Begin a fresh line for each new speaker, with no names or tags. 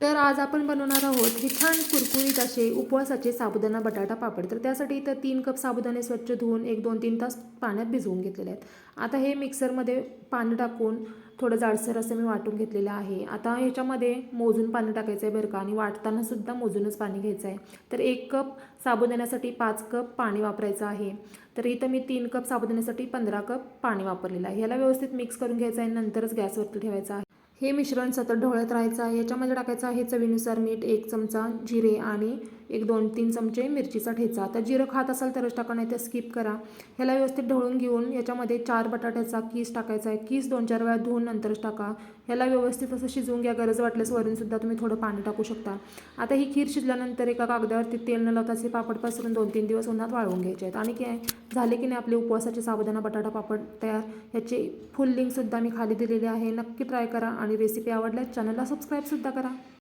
तर आज आपण बनवणार आहोत हे छान कुरकुरीत असे उपवासाचे साबुदाणा बटाटा पापड. तर त्यासाठी इथं तीन कप साबुदाणे स्वच्छ धुवून एक दोन तीन तास पाण्यात भिजवून घेतलेले आहेत. आता हे मिक्सरमध्ये पाणी टाकून थोडं जाडसर असं मी वाटून घेतलेलं आहे. आता ह्याच्यामध्ये मोजून पाणी टाकायचं आहे बरं का? आणि वाटताना सुद्धा मोजूनच पाणी घ्यायचं आहे तर एक कप साबुदाण्यासाठी पाच कप पाणी वापरायचं आहे. तर इथं मी तीन कप साबुदाण्यासाठी पंधरा कप पाणी वापरलेलं आहे. ह्याला व्यवस्थित मिक्स करून घ्यायचं आहे नंतरच गॅसवरती ठेवायचं आहे. हे मिश्रण सतत ढवळत राहायचं आहे. याच्यामध्ये टाकायचं आहे चवीनुसार मीठ एक चमचा जिरे आणि एक दोन तीन चमचे मिरचीचा ठेचा. आता जिरं खात असाल तरच टाका नाही तर स्किप करा. ह्याला व्यवस्थित ढवळून घेऊन याच्यामध्ये चार बटाट्याचा कीस टाकायचा आहे. कीस दोन चार वेळा धुवून नंतरच टाका. ह्याला व्यवस्थित असं शिजवून घ्या. गरज वाटल्यास वरूनसुद्धा तुम्ही थोडं पाणी टाकू शकता. आता ही खीर शिजल्यानंतर एका कागदावरती तेल न लावता असे पापड पसरून दोन तीन दिवस उन्हात वाळवून घ्यायचे आहेत. आणि काय झाले की नाही आपले उपवासाचे साबुदाणा बटाटा पापड तयार. ह्याचे फुल लिंकसुद्धा मी खाली दिलेली आहे. नक्की ट्राय करा आणि रेसिपी आवडल्यास चॅनलला सबस्क्राईबसुद्धा करा.